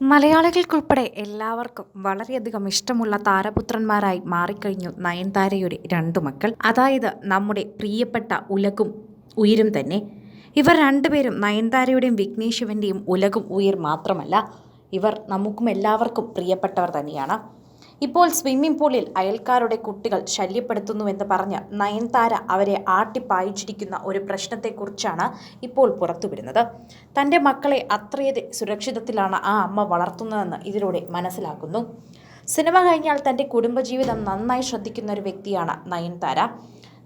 മലയാളികൾക്കുൾപ്പെടെ എല്ലാവർക്കും വളരെയധികം ഇഷ്ടമുള്ള താരപുത്രന്മാരായി മാറിക്കഴിഞ്ഞു നയൻതാരയുടെ രണ്ടു മക്കൾ. അതായത് നമ്മുടെ പ്രിയപ്പെട്ട ഉലകും ഉയരും തന്നെ. ഇവർ രണ്ടുപേരും നയൻതാരയുടെയും വിഘ്നേഷ് ശിവന്റെയും ഉലകും ഉയർ മാത്രമല്ല ഇവർ നമുക്കും എല്ലാവർക്കും പ്രിയപ്പെട്ടവർ തന്നെയാണ്. ഇപ്പോൾ സ്വിമ്മിംഗ് പൂളിൽ അയൽക്കാരുടെ കുട്ടികൾ ശല്യപ്പെടുത്തുന്നുവെന്ന് പറഞ്ഞ് നയൻതാര അവരെ ആട്ടിപ്പായിച്ചിരിക്കുന്ന ഒരു പ്രശ്നത്തെക്കുറിച്ചാണ് ഇപ്പോൾ പുറത്തുവരുന്നത്. തന്റെ മക്കളെ അത്രയേറെ സുരക്ഷിതത്തിലാണ് ആ അമ്മ വളർത്തുന്നതെന്ന് ഇതിലൂടെ മനസ്സിലാക്കുന്നു. സിനിമ കഴിഞ്ഞാൽ തന്റെ കുടുംബജീവിതം നന്നായി ശ്രദ്ധിക്കുന്ന ഒരു വ്യക്തിയാണ് നയൻതാര.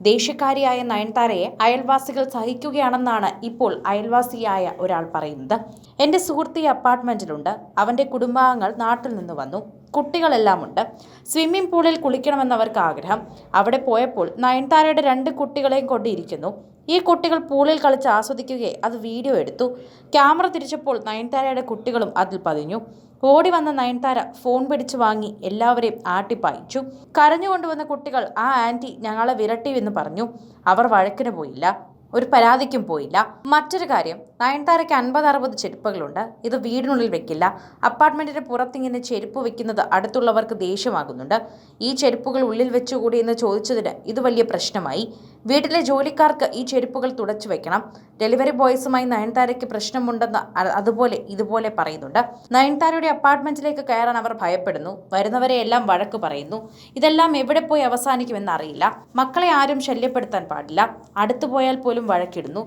ദേഷ്യക്കാരിയായ നയൻതാരയെ അയൽവാസികൾ സഹിക്കുകയാണെന്നാണ് ഇപ്പോൾ അയൽവാസിയായ ഒരാൾ പറയുന്നത്. എന്റെ സുഹൃത്ത് അപ്പാർട്ട്മെന്റിലുണ്ട്. അവന്റെ കുടുംബാംഗങ്ങൾ നാട്ടിൽ നിന്ന് വന്നു. കുട്ടികളെല്ലാം ഉണ്ട് സ്വിമ്മിംഗ് പൂളിൽ കുളിക്കണമെന്ന് അവർക്ക് ആഗ്രഹം. അവിടെ പോയപ്പോൾ നയൻതാരയുടെ രണ്ട് കുട്ടികളെയും കൊണ്ടിരിക്കുന്നു. ഈ കുട്ടികൾ പൂളിൽ കളിച്ച് ആസ്വദിക്കുകയെ അത് വീഡിയോ എടുത്തു. ക്യാമറ തിരിച്ചപ്പോൾ നയൻതാരയുടെ കുട്ടികളും അതിൽ പതിഞ്ഞു. ഓടി വന്ന നയൻതാര ഫോൺ പിടിച്ചു വാങ്ങി എല്ലാവരെയും ആട്ടിപ്പായിച്ചു കരഞ്ഞുകൊണ്ടുവന്ന കുട്ടികൾ ആ ആന്റി ഞങ്ങളെ വിരട്ടി എന്ന് പറഞ്ഞു. അവർ വഴക്കിന് പോയില്ല. ഒരു പരാതിക്കും പോയില്ല. മറ്റൊരു കാര്യം നയൻതാരയ്ക്ക് അൻപത് അറുപത് ചെരുപ്പുകളുണ്ട്. ഇത് വീടിനുള്ളിൽ വെക്കില്ല. അപ്പാർട്ട്മെന്റിന് പുറത്തിങ്ങനെ ചെരുപ്പ് വെക്കുന്നത് അടുത്തുള്ളവർക്ക് ദേഷ്യമാകുന്നുണ്ട്. ഈ ചെരുപ്പുകൾ ഉള്ളിൽ വെച്ചുകൂടി എന്ന് ചോദിച്ചതിന് ഇത് വലിയ പ്രശ്നമായി. വീട്ടിലെ ജോലിക്കാർക്ക് ഈ ചെരുപ്പുകൾ തുടച്ചു വെക്കണം. ഡെലിവറി ബോയ്സുമായി നയൻതാരയ്ക്ക് പ്രശ്നമുണ്ടെന്ന് അതുപോലെ ഇതുപോലെ പറയുന്നുണ്ട്. നയൻതാരയുടെ അപ്പാർട്ട്മെന്റിലേക്ക് കയറാൻ അവർ ഭയപ്പെടുന്നു. വരുന്നവരെ എല്ലാം വഴക്ക് പറയുന്നു. ഇതെല്ലാം എവിടെ പോയി അവസാനിക്കുമെന്ന് അറിയില്ല. മക്കളെ ആരും ശല്യപ്പെടുത്താൻ പാടില്ല. അടുത്തു പോയാൽ പോലും വഴക്കിടുന്നു.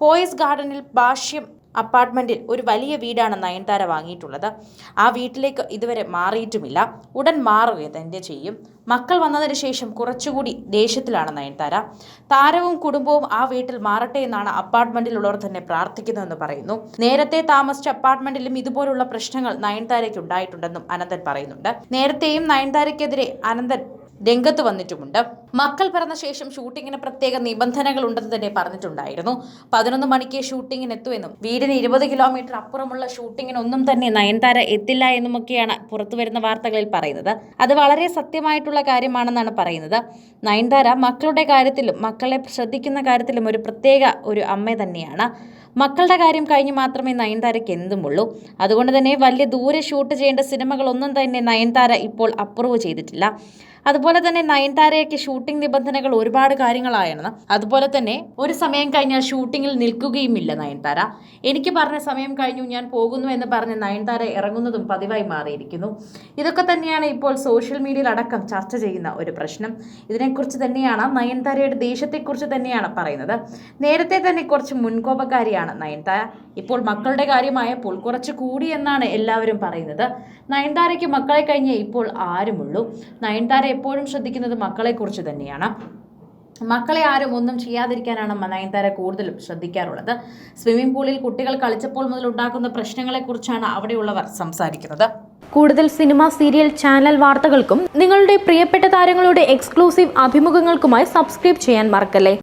പോയസ് ഗാർഡനിൽ ഭാഷ്യം അപ്പാർട്ട്മെന്റിൽ ഒരു വലിയ വീടാണ് നയൻതാര വാങ്ങിയിട്ടുള്ളത്. ആ വീട്ടിലേക്ക് ഇതുവരെ മാറിയിട്ടുമില്ല. ഉടൻ മാറുക തന്നെ ചെയ്യും? മക്കൾ വന്നതിന് ശേഷം കുറച്ചുകൂടി ദേഷ്യത്തിലാണ് നയൻതാര. താരവും കുടുംബവും ആ വീട്ടിൽ മാറട്ടെ എന്നാണ് അപ്പാർട്ട്മെന്റിലുള്ളവർ തന്നെ പ്രാർത്ഥിക്കുന്നതെന്ന് പറയുന്നു. നേരത്തെ താമസിച്ച അപ്പാർട്ട്മെന്റിലും ഇതുപോലുള്ള പ്രശ്നങ്ങൾ നയൻതാരയ്ക്ക് ഉണ്ടായിട്ടുണ്ടെന്നും അനന്തൻ പറയുന്നുണ്ട്. നേരത്തെയും നയൻതാരയ്ക്കെതിരെ അനന്തൻ രംഗത്ത് വന്നിട്ടുമുണ്ട്. മക്കൾ പിറന്ന ശേഷം ഷൂട്ടിങ്ങിന് പ്രത്യേക നിബന്ധനകൾ ഉണ്ടെന്ന് തന്നെ പറഞ്ഞിട്ടുണ്ടായിരുന്നു. പതിനൊന്ന് മണിക്ക് ഷൂട്ടിങ്ങിന് എത്തുമെന്നും വീടിന് ഇരുപത് കിലോമീറ്റർ അപ്പുറമുള്ള ഷൂട്ടിങ്ങിനൊന്നും തന്നെ നയൻതാര എത്തില്ല എന്നുമൊക്കെയാണ് പുറത്തുവരുന്ന വാർത്തകളിൽ പറയുന്നത്. അത് വളരെ സത്യമായിട്ടുള്ള കാര്യമാണെന്നാണ് പറയുന്നത്. നയൻതാര മക്കളുടെ കാര്യത്തിലും മക്കളെ ശ്രദ്ധിക്കുന്ന കാര്യത്തിലും ഒരു പ്രത്യേക ഒരു അമ്മ തന്നെയാണ്. മക്കളുടെ കാര്യം കഴിഞ്ഞ് മാത്രമേ നയൻതാരയ്ക്ക് എന്തുമുള്ളൂ. അതുകൊണ്ട് തന്നെ വലിയ ദൂരെ ഷൂട്ട് ചെയ്യേണ്ട സിനിമകളൊന്നും തന്നെ നയൻതാര ഇപ്പോൾ അപ്രൂവ് ചെയ്തിട്ടില്ല. അതുപോലെ തന്നെ നയൻതാരയൊക്കെ ഷൂട്ടിംഗ് നിബന്ധനകൾ ഒരുപാട് കാര്യങ്ങളായിരുന്നു. അതുപോലെ തന്നെ ഒരു സമയം കഴിഞ്ഞാൽ ഷൂട്ടിങ്ങിൽ നിൽക്കുകയുമില്ല നയൻതാര. എനിക്ക് പറഞ്ഞ സമയം കഴിഞ്ഞു ഞാൻ പോകുന്നു എന്ന് പറഞ്ഞ് നയൻതാര ഇറങ്ങുന്നതും പതിവായി മാറിയിരിക്കുന്നു. ഇതൊക്കെ തന്നെയാണ് ഇപ്പോൾ സോഷ്യൽ മീഡിയയിൽ അടക്കം ചർച്ച ചെയ്യുന്ന ഒരു പ്രശ്നം. ഇതിനെക്കുറിച്ച് തന്നെയാണ് നയൻതാരയുടെ ദേഷ്യത്തെക്കുറിച്ച് തന്നെയാണ് പറയുന്നത്. നേരത്തെ തന്നെ കുറച്ച് മുൻകോപക്കാരിയാണ് നയൻതാര. ഇപ്പോൾ മക്കളുടെ കാര്യമായപ്പോൾ കുറച്ച് കൂടി എന്നാണ് എല്ലാവരും പറയുന്നത്. നയൻതാരയ്ക്ക് മക്കളെ കഴിഞ്ഞ് ഇപ്പോൾ ആരുമുള്ളൂ. നയൻതാര എപ്പോഴും ശ്രദ്ധിക്കുന്നത് മക്കളെക്കുറിച്ച് തന്നെയാണ്. മക്കളെ ആരും ഒന്നും ചെയ്യാതിരിക്കാനാണ് നയൻതാര കൂടുതലും ശ്രദ്ധിക്കാറുള്ളത്. സ്വിമ്മിംഗ് പൂളിൽ കുട്ടികൾ കളിച്ചപ്പോൾ മുതൽ ഉണ്ടാക്കുന്ന പ്രശ്നങ്ങളെക്കുറിച്ചാണ് അവിടെയുള്ളവർ സംസാരിക്കുന്നത്. കൂടുതൽ സിനിമ സീരിയൽ ചാനൽ വാർത്തകൾക്കും നിങ്ങളുടെ പ്രിയപ്പെട്ട താരങ്ങളുടെ എക്സ്ക്ലൂസീവ് അഭിമുഖങ്ങൾക്കുമായി സബ്സ്ക്രൈബ് ചെയ്യാൻ മറക്കല്ലേ?